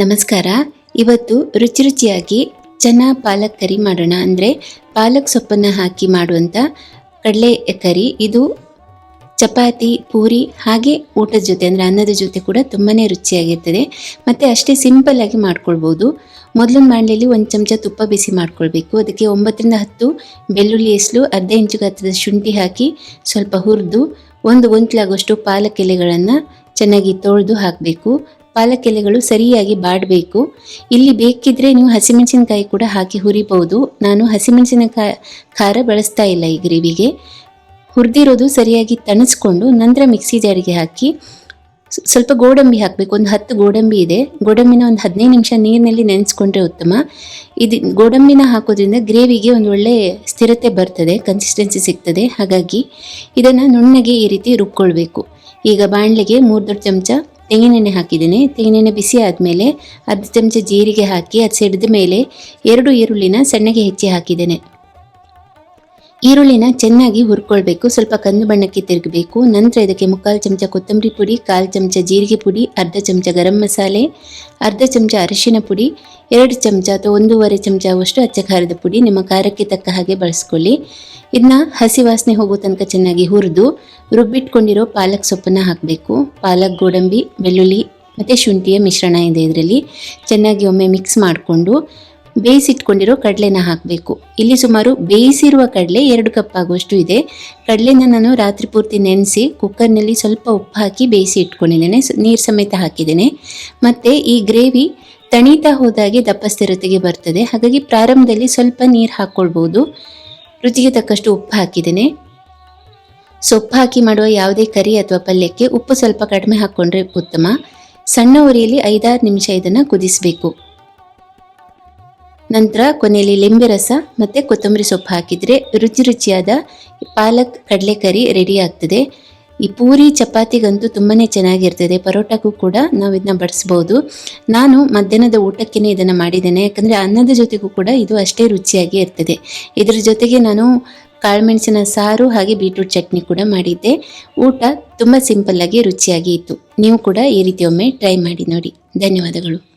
ನಮಸ್ಕಾರ. ಇವತ್ತು ರುಚಿ ರುಚಿಯಾಗಿ ಚೆನ್ನ ಪಾಲಕ್ ಕರಿ ಮಾಡೋಣ ಅಂದರೆ ಪಾಲಕ್ ಸೊಪ್ಪನ್ನು ಹಾಕಿ ಮಾಡುವಂಥ ಕಡಲೆ ಕರಿ. ಇದು ಚಪಾತಿ, ಪೂರಿ ಹಾಗೆ ಊಟದ ಜೊತೆ ಅಂದರೆ ಅನ್ನದ ಜೊತೆ ಕೂಡ ತುಂಬಾ ರುಚಿಯಾಗಿರ್ತದೆ. ಮತ್ತು ಅಷ್ಟೇ ಸಿಂಪಲ್ ಆಗಿ ಮಾಡ್ಕೊಳ್ಬೋದು. ಮೊದಲು ಮಾಡಲಿಯಲ್ಲಿ ಒಂದು ಚಮಚ ತುಪ್ಪ ಬಿಸಿ ಮಾಡ್ಕೊಳ್ಬೇಕು. ಅದಕ್ಕೆ ಒಂಬತ್ತರಿಂದ ಹತ್ತು ಬೆಳ್ಳುಳ್ಳಿ ಎಸ್ಲು ಅರ್ಧ ಇಂಚು ಗಾತ್ರದ ಶುಂಠಿ ಹಾಕಿ ಸ್ವಲ್ಪ ಹುರಿದು ಒಂದು ಗೊಂಚಲಾಗುವಷ್ಟು ಪಾಲಕ್ ಎಲೆಗಳನ್ನು ಚೆನ್ನಾಗಿ ತೊಳೆದು ಹಾಕಬೇಕು. ಪಾಲಕ್ ಎಲೆಗಳು ಸರಿಯಾಗಿ ಬಾಡಬೇಕು. ಇಲ್ಲಿ ಬೇಕಿದ್ರೆ ನೀವು ಹಸಿಮೆಣಸಿನಕಾಯಿ ಕೂಡ ಹಾಕಿ ಹುರಿಬಹುದು. ನಾನು ಹಸಿಮೆಣಸಿನಕಾಯಿ ಖಾರ ಬಳಸ್ತಾ ಇಲ್ಲ ಈ ಗ್ರೇವಿಗೆ. ಹುರಿದಿರೋದು ಸರಿಯಾಗಿ ತಣಿಸ್ಕೊಂಡು ನಂತರ ಮಿಕ್ಸಿ ಜಾರಿಗೆ ಹಾಕಿ ಸ್ವಲ್ಪ ಗೋಡಂಬಿ ಹಾಕಬೇಕು. ಒಂದು ಹತ್ತು ಗೋಡಂಬಿ ಇದೆ. ಗೋಡಂಬಿನ ಒಂದು ಹದಿನೈದು ನಿಮಿಷ ನೀರಿನಲ್ಲಿ ನೆನೆಸ್ಕೊಂಡ್ರೆ ಉತ್ತಮ. ಇದು ಗೋಡಂಬಿನ ಹಾಕೋದ್ರಿಂದ ಗ್ರೇವಿಗೆ ಒಂದು ಒಳ್ಳೆ ಸ್ಥಿರತೆ ಬರ್ತದೆ ಕನ್ಸಿಸ್ಟೆನ್ಸಿ ಸಿಗ್ತದೆ. ಹಾಗಾಗಿ ಇದನ್ನು ನುಣ್ಣಗೆ ಈ ರೀತಿ ರುಬ್ಕೊಳ್ಬೇಕು. ಈಗ ಬಾಣಲೆಗೆ ಮೂರು ದೊಡ್ಡ ಚಮಚ ತೆಂಗಿನೆಣ್ಣೆ ಹಾಕಿದ್ದೀನಿ. ತೆಂಗಿನೆಣ್ಣೆ ಬಿಸಿ ಆದಮೇಲೆ ಅರ್ಧ ಚಮಚ ಜೀರಿಗೆ ಹಾಕಿ ಅದು ಸಿಡಿದ ಮೇಲೆ ಎರಡು ಈರುಳ್ಳಿನ ಸಣ್ಣಗೆ ಹೆಚ್ಚಿ ಹಾಕಿದ್ದೇನೆ. ಈರುಳ್ಳಿನ ಚೆನ್ನಾಗಿ ಹುರ್ಕೊಳ್ಬೇಕು. ಸ್ವಲ್ಪ ಕಂದು ಬಣ್ಣಕ್ಕೆ ತಿರುಗಬೇಕು. ನಂತರ ಇದಕ್ಕೆ ಮುಕ್ಕಾಲು ಚಮಚ ಕೊತ್ತಂಬರಿ ಪುಡಿ, ಕಾಲು ಚಮಚ ಜೀರಿಗೆ ಪುಡಿ, ಅರ್ಧ ಚಮಚ ಗರಂ ಮಸಾಲೆ, ಅರ್ಧ ಚಮಚ ಅರಿಶಿನ ಪುಡಿ, ಎರಡು ಚಮಚ ಅಥವಾ ಒಂದೂವರೆ ಚಮಚವಷ್ಟು ಅಚ್ಚ ಖಾರದ ಪುಡಿ ನಿಮ್ಮ ಖಾರಕ್ಕೆ ತಕ್ಕ ಹಾಗೆ ಬಳಸ್ಕೊಳ್ಳಿ. ಇದನ್ನ ಹಸಿ ವಾಸನೆ ಹೋಗೋ ತನಕ ಚೆನ್ನಾಗಿ ಹುರಿದು ರುಬ್ಬಿಟ್ಕೊಂಡಿರೋ ಪಾಲಕ್ ಸೊಪ್ಪನ್ನು ಹಾಕಬೇಕು. ಪಾಲಕ್, ಗೋಡಂಬಿ, ಬೆಳ್ಳುಳ್ಳಿ ಮತ್ತು ಶುಂಠಿಯ ಮಿಶ್ರಣ ಇದೆ ಇದರಲ್ಲಿ. ಚೆನ್ನಾಗಿ ಒಮ್ಮೆ ಮಿಕ್ಸ್ ಮಾಡಿಕೊಂಡು ಬೇಯಿಸಿಟ್ಕೊಂಡಿರೋ ಕಡಲೆನ ಹಾಕಬೇಕು. ಇಲ್ಲಿ ಸುಮಾರು ಬೇಯಿಸಿರುವ ಕಡಲೆ ಎರಡು ಕಪ್ ಆಗುವಷ್ಟು ಇದೆ. ಕಡಲೆನ ನಾನು ರಾತ್ರಿ ಪೂರ್ತಿ ನೆನೆಸಿ ಕುಕ್ಕರ್ನಲ್ಲಿ ಸ್ವಲ್ಪ ಉಪ್ಪು ಹಾಕಿ ಬೇಯಿಸಿ ಇಟ್ಕೊಂಡಿದ್ದೇನೆ. ನೀರು ಸಮೇತ ಹಾಕಿದ್ದೇನೆ. ಮತ್ತು ಈ ಗ್ರೇವಿ ತಣೀತಾ ಹೋದಾಗೆ ದಪ್ಪ ಸ್ಥಿರತೆಗೆ ಬರ್ತದೆ. ಹಾಗಾಗಿ ಪ್ರಾರಂಭದಲ್ಲಿ ಸ್ವಲ್ಪ ನೀರು ಹಾಕ್ಕೊಳ್ಬೋದು ರುಚಿಗೆ ತಕ್ಕಷ್ಟು ಉಪ್ಪು ಹಾಕಿದ್ದೇನೆ. ಸೊಪ್ಪು ಹಾಕಿ ಮಾಡುವ ಯಾವುದೇ ಕರಿ ಅಥವಾ ಪಲ್ಯಕ್ಕೆ ಉಪ್ಪು ಸ್ವಲ್ಪ ಕಡಿಮೆ ಹಾಕ್ಕೊಂಡ್ರೆ ಉತ್ತಮ. ಸಣ್ಣ ಉರಿಯಲ್ಲಿ ಐದಾರು ನಿಮಿಷ ಇದನ್ನು ಕುದಿಸಬೇಕು. ನಂತರ ಕೊನೆಯಲ್ಲಿ ಲಿಂಬೆ ರಸ ಮತ್ತು ಕೊತ್ತಂಬರಿ ಸೊಪ್ಪು ಹಾಕಿದರೆ ರುಚಿ ರುಚಿಯಾದ ಪಾಲಕ್ ಕಡಲೆಕರಿ ರೆಡಿ ಆಗ್ತದೆ. ಈ ಪೂರಿ ಚಪಾತಿಗಂತೂ ತುಂಬಾ ಚೆನ್ನಾಗಿರ್ತದೆ. ಪರೋಟಕ್ಕೂ ಕೂಡ ನಾವು ಇದನ್ನ ಬಡಿಸ್ಬೋದು. ನಾನು ಮಧ್ಯಾಹ್ನದ ಊಟಕ್ಕೇ ಇದನ್ನು ಮಾಡಿದ್ದೇನೆ. ಯಾಕಂದರೆ ಅನ್ನದ ಜೊತೆಗೂ ಕೂಡ ಇದು ಅಷ್ಟೇ ರುಚಿಯಾಗಿ ಇರ್ತದೆ. ಇದರ ಜೊತೆಗೆ ನಾನು ಕಾಳುಮೆಣಸಿನ ಸಾರು ಹಾಗೆ ಬೀಟ್ರೂಟ್ ಚಟ್ನಿ ಕೂಡ ಮಾಡಿದ್ದೆ. ಊಟ ತುಂಬ ಸಿಂಪಲ್ಲಾಗಿ ರುಚಿಯಾಗಿ ಇತ್ತು. ನೀವು ಕೂಡ ಈ ರೀತಿ ಒಮ್ಮೆ ಟ್ರೈ ಮಾಡಿ ನೋಡಿ. ಧನ್ಯವಾದಗಳು.